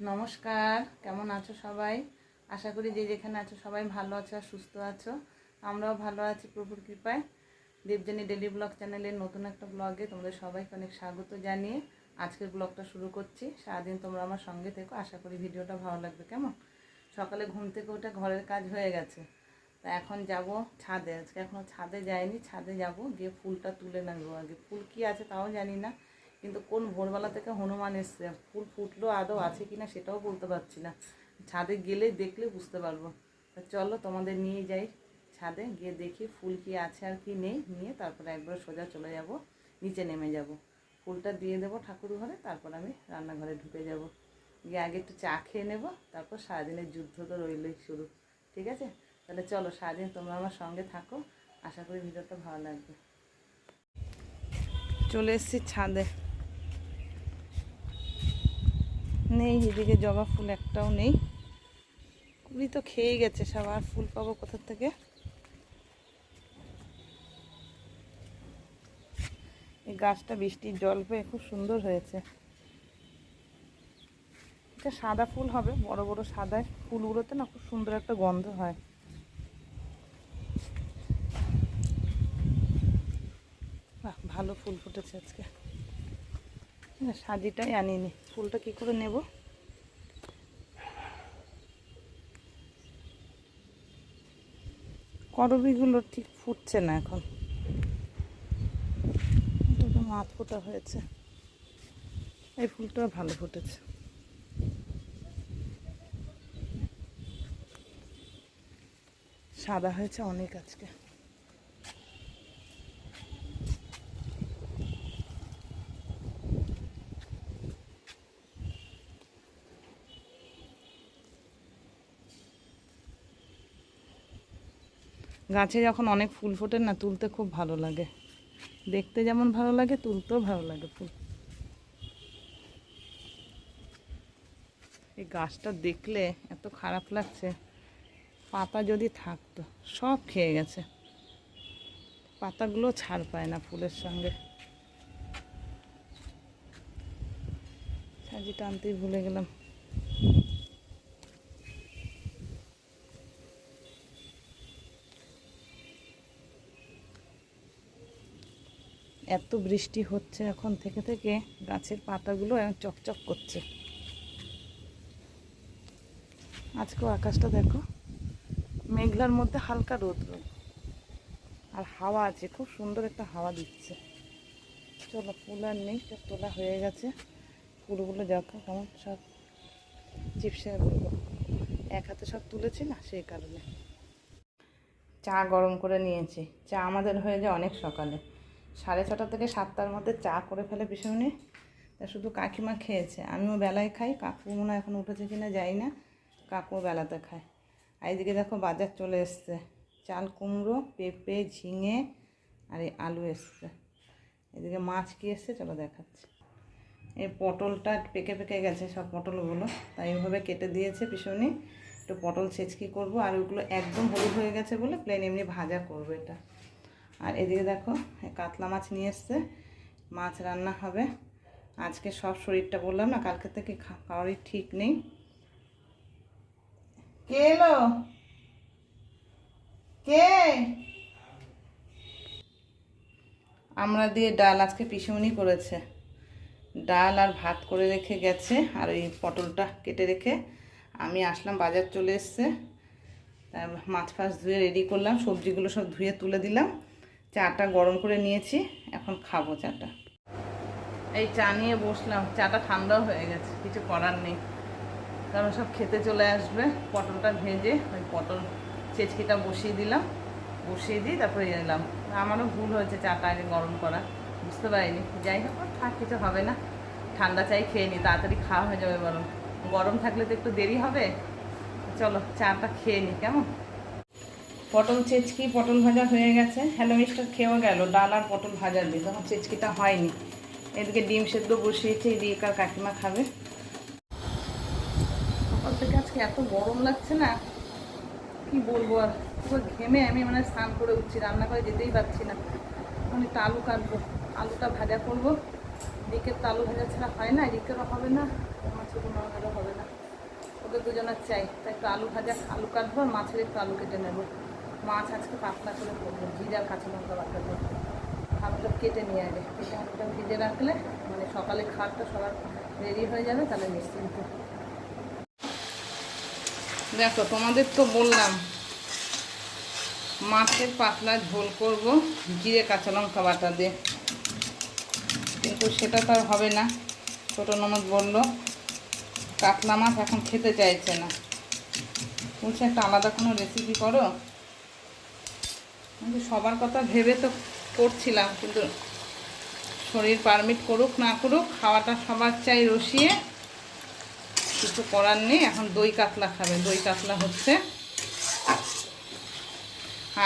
নমস্কার, কেমন আছো সবাই? আশা করি যে যেখানে আছো সবাই ভালো আছো আর সুস্থ আছো। আমরাও ভালো আছি প্রভুর কৃপায়। দেবজানি ডেলি ব্লগ চ্যানেলের নতুন একটা ব্লগে তোমাদের সবাইকে অনেক স্বাগত জানিয়ে আজকের ব্লগটা শুরু করছি। সারাদিন তোমরা আমার সঙ্গে থেকো, আশা করি ভিডিওটা ভালো লাগবে। কেমন? সকালে ঘুম থেকে উঠে ঘরের কাজ হয়ে গেছে। তা এখন যাব ছাদে। আজকে এখনও ছাদে যাইনি, ছাদে যাব, গিয়ে ফুলটা তুলে নেব আগে। ফুল কি আছে তাও জানি না। কিন্তু কোন ভোরবেলা থেকে হনুমান এসছে? ফুল ফুটলো, আদৌ আছে কিনা সেটাও বলতে পারছি না। ছাদে গেলে দেখলে বুঝতে পারব। চলো তোমাদের নিয়ে যাই ছাদে, গিয়ে দেখি ফুল কি আছে আর কি নেই, নিয়ে তারপরে একবার সোজা চলে যাব, নিচে নেমে যাব। ফুলটা দিয়ে দেবো ঠাকুর ঘরে, তারপর আমি রান্নাঘরে ঢুকে যাব। গিয়ে আগে একটু চা খেয়ে নেব, তারপর সারাদিনের যুদ্ধ তো রইলই শুরু ঠিক আছে? তাহলে চলো সারাদিন তোমরা আমার সঙ্গে থাকো। আশা করি ভিডিওটা ভালো লাগবে। চলে এসেছি ছাদে। নেই, এদিকে জবা ফুল একটাও নেই। কুড়ি তো খেয়ে গেছে সব, আর ফুল পাবো কোথা থেকে? এই গাছটা বৃষ্টির জল পেয়ে খুব সুন্দর হয়েছে। এটা সাদা ফুল হবে, বড় বড় সাদা ফুলগুলোতে না খুব সুন্দর একটা গন্ধ হয়। ভালো ফুল ফুটেছে আজকে। সাজিটাই আনিনি। ফুলটা কি করে নেব? করবিগুলো ঠিক ফুটছে না এখন। তো ফোটা হয়েছে। এই ফুলটা ভালো ফুটেছে। সাদা হয়েছে অনেক আজকে। গাছে যখন অনেক ফুল ফোটে না, তুলতে খুব ভালো লাগে। দেখতে যেমন ভালো লাগে, তুলতেও ভালো লাগে ফুল। এই গাছটা দেখলে এত খারাপ লাগছে, পাতা যদি থাকতো, সব খেয়ে গেছে। পাতাগুলো ছাড় পায় না ফুলের সঙ্গে। সাজিটা আনতেই ভুলে গেলাম। এত বৃষ্টি হচ্ছে এখন থেকে থেকে গাছের পাতাগুলো চকচক করছে। আজকেও আকাশটা দেখো, মেঘলার মধ্যে হালকা রোদ রোদ আর হাওয়া আছে, খুব সুন্দর একটা হাওয়া দিচ্ছে। চলো, ফুল আর নেই সব তোলা হয়ে গেছে। ফুলগুলো দেখো কেমন সব চিপসে এক হাতে সব তুলেছি না, সেই কারণে। চা গরম করে নিয়েছি। চা আমাদের হয়ে যায় অনেক সকালে। সাড়ে ছটা থেকে সাতটার মধ্যে চা করে ফেলে পিছনে তা শুধু কাকিমা খেয়েছে, আমিও বেলায় খাই, কাকু মনে এখন উঠেছে কিনা যাই না, কাকুও বেলাতে খায়। আর এইদিকে দেখো বাজার চলে এসছে, চাল কুমড়ো, পেঁপে, ঝিঙে আর এই আলু এসছে। এদিকে মাছ কি এসছে চলো দেখাচ্ছি। এই পটলটা পেকে পেকে গেছে সব পটলগুলো, তাই এইভাবে কেটে দিয়েছে পিছনে একটু পটল ছেচকি করব, আর ওইগুলো একদম হলুদ হয়ে গেছে বলে প্লেন এমনি ভাজা করব এটা। আর এদিকে দেখো কাতলা মাছ নিয়ে এসছে, মাছ রান্না হবে। আজকে সব শরীরটা বললাম না, কালকে থেকে খাওয়ারই ঠিক নেই। কে এলো? কে? আমরা দিয়ে ডাল আজকে পিসুমনি করেছে। ডাল আর ভাত করে রেখে গেছে, আর ওই পটলটা কেটে রেখে আমি আসলাম, বাজার চলে এসছে। তার মাছ ফাছ ধুয়ে রেডি করলাম, সবজিগুলো সব ধুয়ে তুলে দিলাম। চাটা গরম করে নিয়েছি, এখন খাব চাটা। এই চা নিয়ে বসলাম, চাটা ঠান্ডাও হয়ে গেছে, কিছু করার নেই। কারণ সব খেতে চলে আসবে, পটলটা ভেজে ওই পটল চেচকিটা বসিয়ে দিলাম, বসিয়ে দিয়ে তারপরে এলাম। আমারও ভুল হয়েছে চাটা আগে গরম করা, বুঝতে পারিনি। যাই হোক থাক, কিছু হবে না। ঠান্ডা চাই খেয়ে নিই তাড়াতাড়ি খাওয়া হয়ে যাবে বরং। গরম থাকলে তো একটু দেরি হবে। চলো, চাটা খেয়ে নিই কেমন? পটল চেচকি, পটল ভাজা হয়ে গেছে। হ্যালো মিস্টার খেয়েও গেল। ডাল আর পটল ভাজা দিয়ে। তখন চেচকিটা হয়নি। এদিকে ডিম সেদ্ধ বসিয়েছে, এদিকে কার কাকিমা খাবে। সকাল থেকে আজকে এত গরম লাগছে না। কি বলব আর? পুরো ঘেমে আমি মানে স্নান করে উঠছি, রান্না করে যেতেই পারছি না। আমি একটু আলু কাটবো, আলুটা ভাজা করব। রিকের তো আলু ভাজা ছাড়া হয় না রিকেরও হবে না ছোটো নরমেরও হবে না। ওদের দুজনের চাই, তাই একটু আলু ভাজা, আলু কাটবো আর মাছের একটু আলু কেটে নেব। মাছ আজকে পাতলা করে করব, জিরার কাঁচা লঙ্কা বাটা দেবো আলুটা কেটে নিয়ে আগে, কেটে আলুটা ভিজে রাখলে মানে সকালে খাওয়ারটা সবার রেডি হয়ে যাবে, তাহলে নিশ্চিন্ত। দেখো, তোমাদের তো বললাম, মাছের পাতলা ঝোল করব, জিরে কাঁচা লঙ্কা বাটা দিয়ে। কিন্তু সেটা তো আর হবে না, ছোটো ননদ বলল, কাতলা মাছ এখন খেতে চাইছে না। বলছে একটা আলাদা কোনো রেসিপি করো? কিন্তু সবার কথা ভেবে তো করছিলাম, কিন্তু শরীর পারমিট করুক না করুক, খাওয়াটা সবার চাই রসিয়ে। কিছু করার নেই, এখন দই কাতলা খাবে, দই কাতলা হচ্ছে।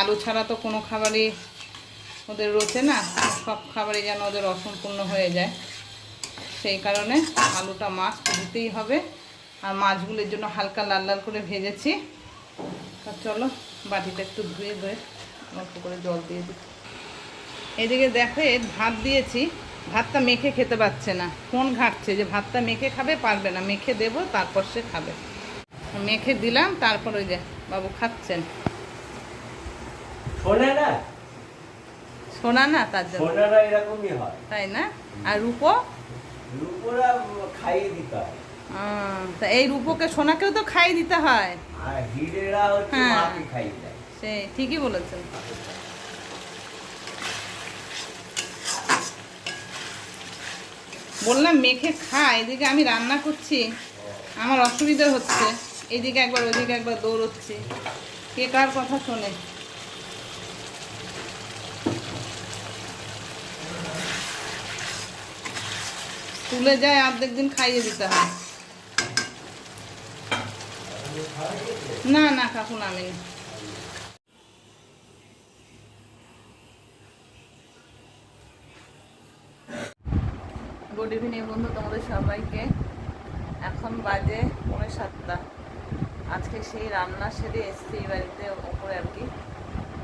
আলু ছাড়া তো কোনো খাবারই ওদের রোচে না, সব খাবারই যেন ওদের অসম্পূর্ণ হয়ে যায়। সেই কারণে আলুটা মাছ দিতেই হবে, আর মাছগুলোর জন্য হালকা লাল লাল করে ভেজেছি। তা চলো, বাটিটা একটু ধুয়ে ধুয়ে অল্প করে জল দিয়ে দিই। এদিকে দেখো ভাত দিয়েছি। ভাতটা মেখে খেতে পারছে না। ফোন ঘাটছে যে ভাতটা মেখে খাবে পারবে না। মেখে দেবো তারপর সে খাবে। মেখে দিলাম তারপর ওই যে বাবু খাচ্ছেন। শোনে না? তার জন্য। এরকমই হয়। তাই না? আর রূপো? রূপরা খাইয়ে দিতে হয়। তা এই রূপোকে সোনাকেও তো খাই দিতে হয়। আর হিরেরা হচ্ছে হ্যাঁ। মাকে খাইয়ে সে ঠিকই বলেছেন। বললাম, মেখে খা, এদিকে আমি রান্না করছি। আমার অসুবিধা হচ্ছে। এদিকে একবার, ওদিকে একবার দৌড়চ্ছি। কে কার কথা শোনে? স্কুলে যায়, অর্ধেক দিন খাইয়ে দিতে হয়। না না, কাকু নামেনি। গুড ইভিনিং বন্ধু তোমাদের সবাইকে। এখন বাজে পৌনে সাতটা। আজকে সেই রান্না সেরে এসছি বাড়িতে ওপরে আর কি।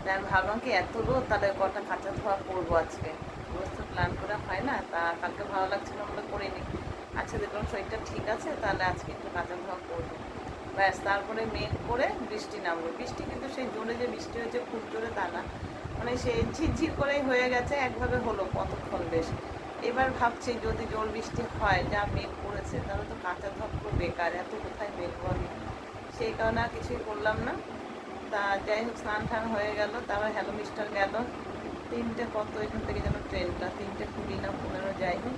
তাই ভাবলাম কি এত রোদ, তাহলে কটা কাঁচা ধোয়া করব আজকে। রোজ তো প্ল্যান করে হয় না, তা কালকে ভালো লাগছিল বলে করিনি। আচ্ছা দেখলাম শরীরটা ঠিক আছে, তাহলে আজকে একটু কাঁচা ধোয়া করব। ব্যাস, তারপরে মেঘ করে বৃষ্টি নামলো। বৃষ্টি কিন্তু সেই জোরে যে বৃষ্টি হয়েছে খুব জোরে তা না। মানে সেই ঝিরঝির করেই হয়ে গেছে, একভাবে হলো কতক্ষণ বেশ। এবার ভাবছি যদি জোর বৃষ্টি হয়, যা মেঘ করেছে, তাহলে তো কাঁচা ধোয়া পুরো বেকার, এত কোথায় মেঘ বলে সেই কারণে আর কিছুই করলাম না। তা যাই হোক, স্নান টান হয়ে গেল, তারপর হ্যালো মিস্টার গেল। তিনটে কত এখান থেকে যেন ট্রেনটা, তিনটে কুড়ি না পনেরো যাই হোক,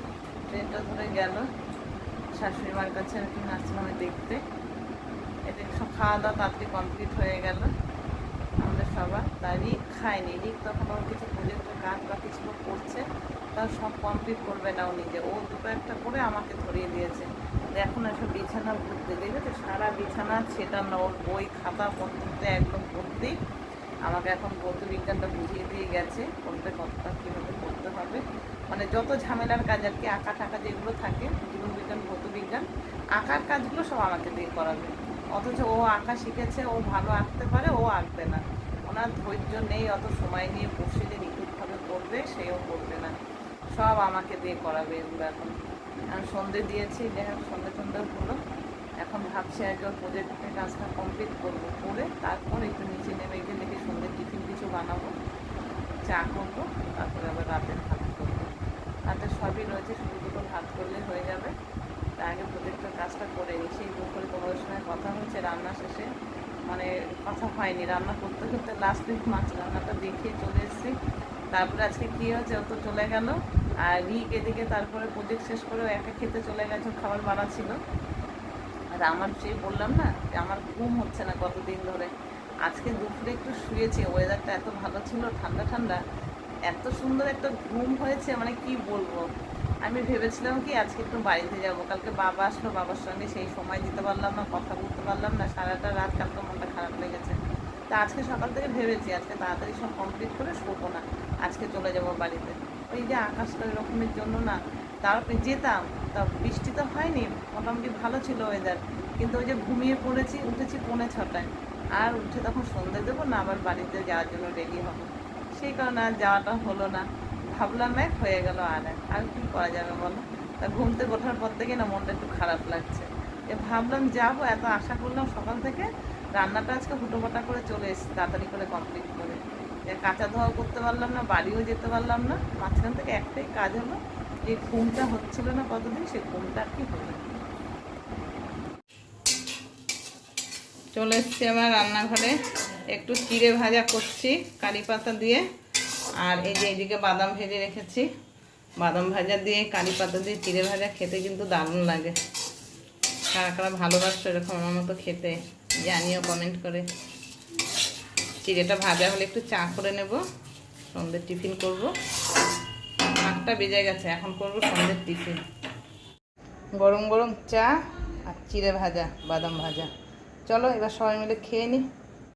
ট্রেনটা ধরে গেল। শাশুড়ি মার কাছে আর কি নার্সিংহোমে দেখতে। এদের সব খাওয়া দাওয়া তাড়াতাড়ি কমপ্লিট হয়ে গেল। আমাদের সবার, তা রিক খায়নি, রিক তখন ওর কিছু প্রজেক্টের কাজ বা কিছু করছে। তার সব কমপ্লিট করবে না ও নিজে ও দুটো একটা করে আমাকে ধরিয়ে দিয়েছে। এখন এসব বিছানা ভর্তি দেখেছ? সারা বিছানা সেটা না, ওর বই, খাতা পত্রতে একদম ভর্তি। আমাকে এখন ভৌত বিজ্ঞানটা বুঝিয়ে দিয়ে গেছে কোনটা কতটা কীভাবে করতে হবে। মানে যত ঝামেলার কাজ আর কি, আঁকা টাকা যেগুলো থাকে, জীবন বিজ্ঞান, ভৌত বিজ্ঞান, আঁকার কাজগুলো সব আমাকে দিয়ে করাবে। অথচ ও আঁকা শিখেছে, ও ভালো আঁকতে পারে, ও আঁকবে না। ওনার ধৈর্য নেই, অত সময় নিয়ে বসে যে নিখুঁতভাবে করবে, সেও করবে না। সব আমাকে দিয়ে করাবে এগুলো এখন। আমি সন্ধে দিয়েছি, যে হ্যাঁ সন্ধে টন্ধে হলো। এখন ভাবছি ওর প্রজেক্টের কাজটা কমপ্লিট করব, করে তারপর একটু নিচে নেমে গিয়ে দেখি সন্ধ্যে টিফিন কিছু বানাবো। চা করব, তারপরে আবার রাতের ভাত করব। রাতে সবই রয়েছে, শুধু দুটো ভাত করলে হয়ে যাবে। তার আগে প্রজেক্টের কাজটা করে নিই। সেই দুপুরে তোমাদের সঙ্গে কথা হচ্ছে রান্না শেষে। মানে কথা হয়নি, রান্না করতে করতে লাস্ট মাছ রান্নাটা দেখিয়ে চলে এসেছি। তারপরে আজকে কী হয়েছে ও তো চলে গেল, আর রিক এদিকে তারপরে প্রজেক্ট শেষ করে একা খেতে চলে গেছে খাবার বানাচ্ছিল আর আমার সেই বললাম না, যে আমার ঘুম হচ্ছে না কতদিন ধরে। আজকে দুপুরে একটু শুয়েছি ওয়েদারটা এত ভালো ছিল, ঠান্ডা ঠান্ডা, এত সুন্দর একটা ঘুম হয়েছে মানে কি বলব। আমি ভেবেছিলাম কি আজকে একটু বাড়িতে যাব, কালকে বাবা আসলো, বাবার সঙ্গে সেই সময় দিতে পারলাম না, কথা বলতে পারলাম না, সারাটা রাত কালকে মনটা খারাপ লেগেছে। তা আজকে সকাল থেকে ভেবেছি, আজকে তাড়াতাড়ি সব কমপ্লিট করে শোবো না। আজকে চলে যাব বাড়িতে। ওই যে আকাশটা রকমের জন্য না তারপরে যেতাম, তা বৃষ্টি তো হয়নি, মোটামুটি ভালো ছিল ওয়েদার কিন্তু ওই যে ঘুমিয়ে পড়েছি, উঠেছি পৌনে ছটায়। আর উঠে তখন সন্ধে দেবো না, আবার বাড়িতে যাওয়ার জন্য রেডি হব। সেই কারণে আর যাওয়াটা হলো না। ভাবলাম এক হয়ে গেল আর এক। আর কি করা যাবে বলো? তা ঘুম থেকে ওঠার পর থেকে না মনটা একটু খারাপ লাগছে। এ ভাবলাম যাব, এত আশা করলাম সকাল থেকে। রান্নাটা আজকে হুটোপাটা করে চলে এসেছি, তাড়াতাড়ি করে কমপ্লিট করে। কাঁচা ধোয়াও করতে পারলাম না, বাড়িও যেতে পারলাম না। মাঝখান থেকে একটাই কাজ হলো যে ঘুমটা হচ্ছিল না কতদিন সেই ঘুমটা আর কি হলো। চলে এসছি আমার রান্নাঘরে। একটু চিড়ে ভাজা করছি কারি পাতা দিয়ে। আর এই যে এইদিকে বাদাম ভেজে রেখেছি। বাদাম ভাজা দিয়ে, কারি পাতা দিয়ে চিড়ে ভাজা খেতে কিন্তু দারুণ লাগে। কারা কারা ভালোবাসছো এরকম আমার মতো খেতে, জানিও কমেন্ট করে। চিড়েটা ভাজা হলে একটু চা করে নেব। সন্ধ্যের টিফিন করব। আটটা বেজে গেছে, এখন করব সন্ধ্যের টিফিন। গরম গরম চা আর চিড়ে ভাজা, বাদাম ভাজা। চলো এবার সবাই মিলে খেয়ে নিই